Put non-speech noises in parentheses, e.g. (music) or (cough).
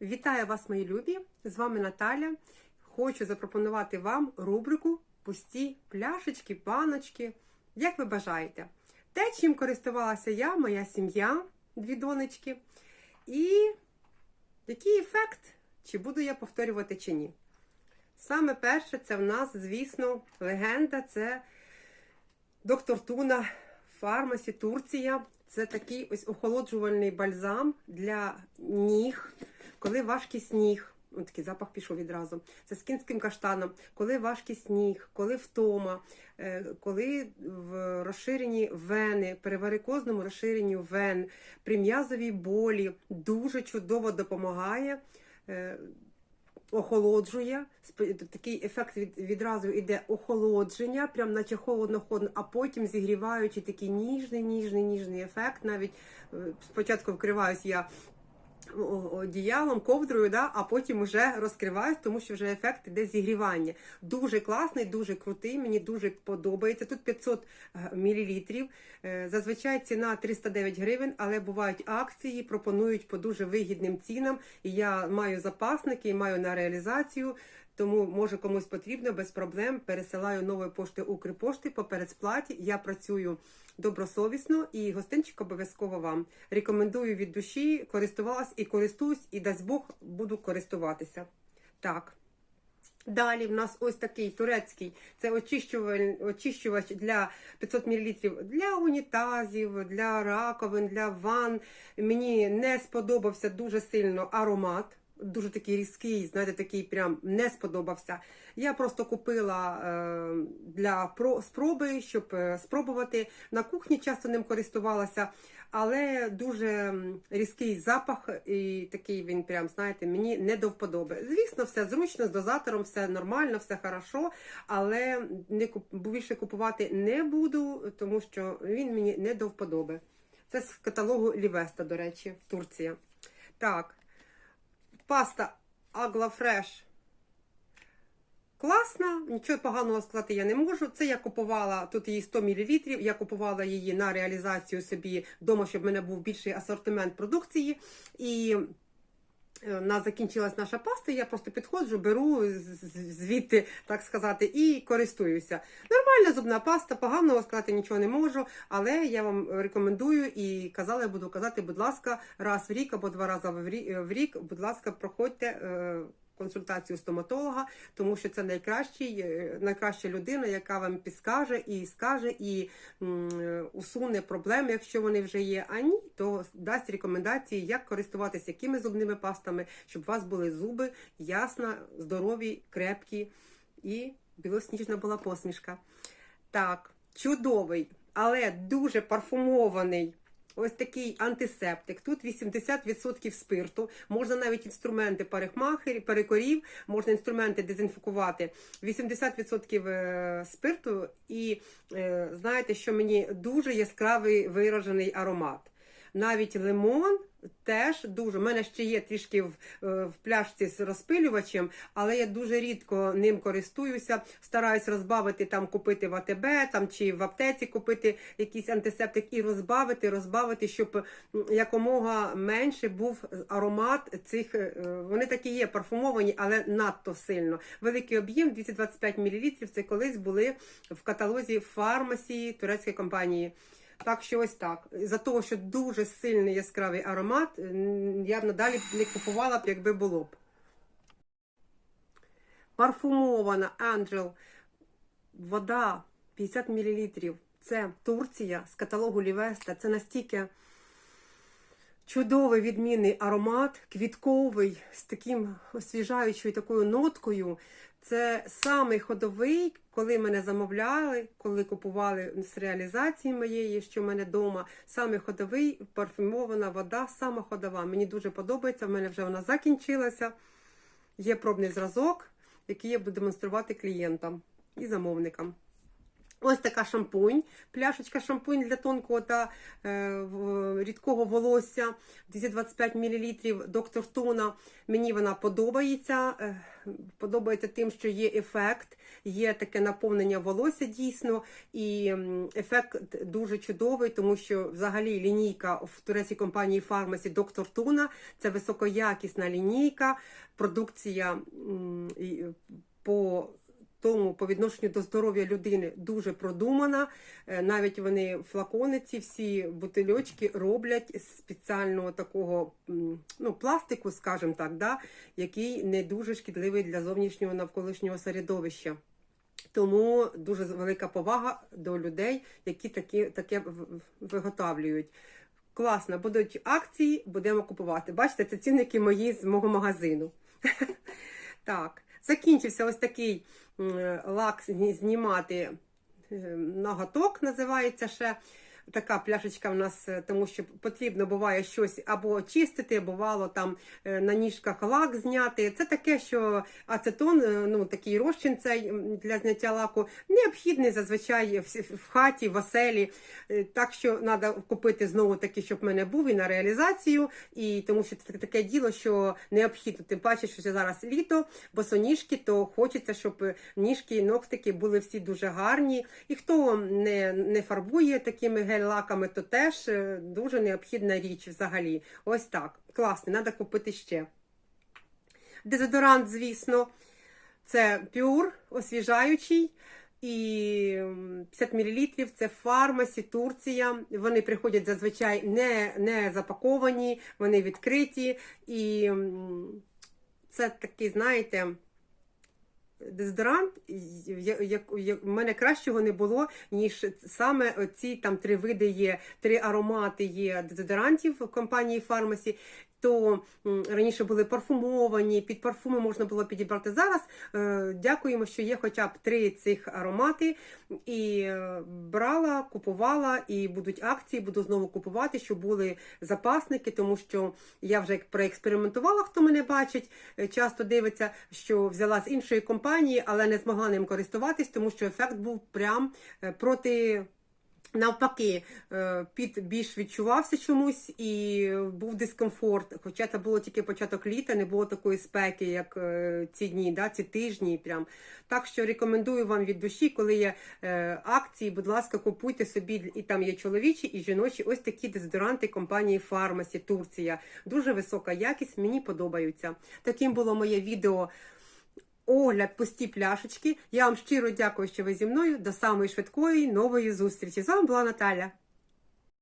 Вітаю вас, мої любі! З вами Наталя. Хочу запропонувати вам рубрику Пусті пляшечки, баночки, як ви бажаєте. Те, чим користувалася я, моя сім'я, дві донечки. І який ефект, чи буду я повторювати чи ні. Саме перше, це в нас, звісно, легенда це доктор Туна Фармасі Турція. Це такий ось охолоджувальний бальзам для ніг, коли важкий сніг. Ось такий запах пішов відразу. Це з кінським каштаном, коли важкий сніг, коли втома, е, коли в розширенні вени, при варикозному розширенню вен, при м'язовій болі дуже чудово допомагає. е, Охолоджує, такий ефект від, відразу йде охолодження, прям наче холодно-холодно, а потім зігріваючи такий ніжний, ніжний, ніжний ефект. Навіть е, спочатку вкриваюсь я одіялом, ковдрою, да, а потім вже розкриваюсь, тому що вже ефект іде зігрівання. Дуже класний, дуже крутий, мені дуже подобається. Тут 500 мл. Зазвичай ціна 309 гривень, але бувають акції, пропонують по дуже вигідним цінам. І я маю запасники і маю на реалізацію. Тому, може, комусь потрібно без проблем. Пересилаю нової пошти Укрпошти по передсплаті. Я працюю добросовісно і гостинчик обов'язково вам. Рекомендую від душі, користувалась і користуюсь, і дасть Бог буду користуватися. Так. Далі в нас ось такий турецький це очищувач, для 500 мл для унітазів, для раковин, для ванн. Мені не сподобався дуже сильно аромат. Дуже такий різкий, знаєте, такий прям не сподобався. Я просто купила е, для про, спроби, щоб е, спробувати. На кухні часто ним користувалася, але дуже різкий запах, і такий він прям, знаєте, мені не до вподоби. Звісно, все зручно, з дозатором, все нормально, все хорошо, але не більше купувати не буду, тому що він мені не до вподоби. Це з каталогу Лівеста, до речі, Турція. Так, паста Аглафреш. Класна, нічого поганого сказати я не можу. Це я купувала тут її 100 мл. Я купувала її на реалізацію собі вдома, щоб в мене був більший асортимент продукції. І е, на закінчилась наша паста. Я просто підходжу, беру звідти, так сказати, і користуюся. Нормальна зубна паста, поганого сказати нічого не можу, але я вам рекомендую і казала, я буду казати, будь ласка, раз в рік або два рази в рі- в рік, будь ласка, проходьте. Консультацію стоматолога, тому що це найкращий, е, найкраща людина, яка вам підскаже і скаже, і м, е, усуне проблеми, якщо вони вже є. А ні, то дасть рекомендації, як користуватися якими зубними пастами, щоб у вас були зуби ясно, здорові, крепкі і білосніжна була посмішка. Так, чудовий, але дуже парфумований. Ось такий антисептик. Тут 80% спирту. Можна навіть інструменти парикмахерів, перекорів, можна інструменти дезінфікувати. 80% е, спирту. І е, знаєте, що мені дуже яскравий виражений аромат. Навіть лимон теж дуже. У мене ще є трішки в, е, в пляшці з розпилювачем, але я дуже рідко ним користуюся. Стараюсь розбавити там, купити в АТБ там чи в аптеці купити якийсь антисептик і розбавити, розбавити, щоб якомога менше був аромат цих. е, Вони такі є парфумовані, але надто сильно. Великий об'єм 225 мл. Це колись були в каталозі фармасії турецької компанії. Так що ось так. За того, що дуже сильний яскравий аромат, я б надалі не купувала б, якби було б. Парфумована Angel вода 50 мл. Це Турція з каталогу Лівеста. Це настільки чудовий відмінний аромат, квітковий, з таким освіжаючою такою ноткою. Це самий ходовий, коли мене замовляли, коли купували з реалізації моєї, що в мене вдома. Саме ходовий, парфюмована вода, сама ходова. Мені дуже подобається. В мене вже вона закінчилася. Є пробний зразок, який я буду демонструвати клієнтам і замовникам. Ось така шампунь, пляшечка шампунь для тонкого та е, рідкого волосся, 225 мл, доктор Тона. Мені вона подобається. е, Подобається тим, що є ефект, є таке наповнення волосся дійсно, і ефект дуже чудовий, тому що взагалі лінійка в турецькій компанії Фармасі доктор Туна це високоякісна лінійка, продукція м, по тому по відношенню до здоров'я людини дуже продумана. Е, Навіть вони флакони, ці всі бутильочки роблять з спеціального такого ну, пластику, скажімо так, да, який не дуже шкідливий для зовнішнього навколишнього середовища. Тому дуже велика повага до людей, які такі, таке виготовлюють. Класно, будуть акції, будемо купувати. Бачите, це цінники мої з мого магазину. (laughs) Так, закінчився ось такий лак знімати е, ноготок, називається ще. Така пляшечка в нас, е, тому що потрібно буває щось або чистити, бувало там е, на ніжках лак зняти. Це таке, що ацетон, е, ну такий розчин цей для зняття лаку, необхідний зазвичай в, хаті, в оселі. Так що треба купити знову таки, щоб в мене був і на реалізацію, і тому що це таке діло, що необхідно. Тим паче, що зараз літо, босоніжки, то хочеться, щоб ніжки і ногтики були всі дуже гарні. І хто не, не фарбує такими гель-лаками, то теж е, дуже необхідна річ взагалі. Ось так. Класно, треба купити ще. Дезодорант, звісно, це пюр, освіжаючий. І 50 мл це фармасі, Турція. Вони приходять зазвичай не, не запаковані, вони відкриті. І це такий, знаєте, дезодорант, в мене кращого не було, ніж саме ці там три види є, три аромати є дезодорантів в компанії Фармасі. То раніше були парфумовані, під парфуми можна було підібрати зараз. е, Дякуємо, що є хоча б три цих аромати. І е, брала, купувала, і будуть акції, буду знову купувати, щоб були запасники, тому що я вже проекспериментувала, хто мене бачить, е, часто дивиться, що взяла з іншої компанії, але не змогла ним користуватись, тому що ефект був прям е, проти. Навпаки, е, під більш відчувався чомусь і був дискомфорт. Хоча це було тільки початок літа, не було такої спеки, як е, ці дні, да, ці тижні. Прям. Так що рекомендую вам від душі, коли є акції, будь ласка, купуйте собі і там є чоловічі і жіночі. Ось такі дезодоранти компанії Фармасі Турція. Дуже висока якість, мені подобаються. Таким було моє відео. Огляд пусті пляшечки. Я вам щиро дякую, що ви зі мною. До самої швидкої нової зустрічі. З вами була Наталя.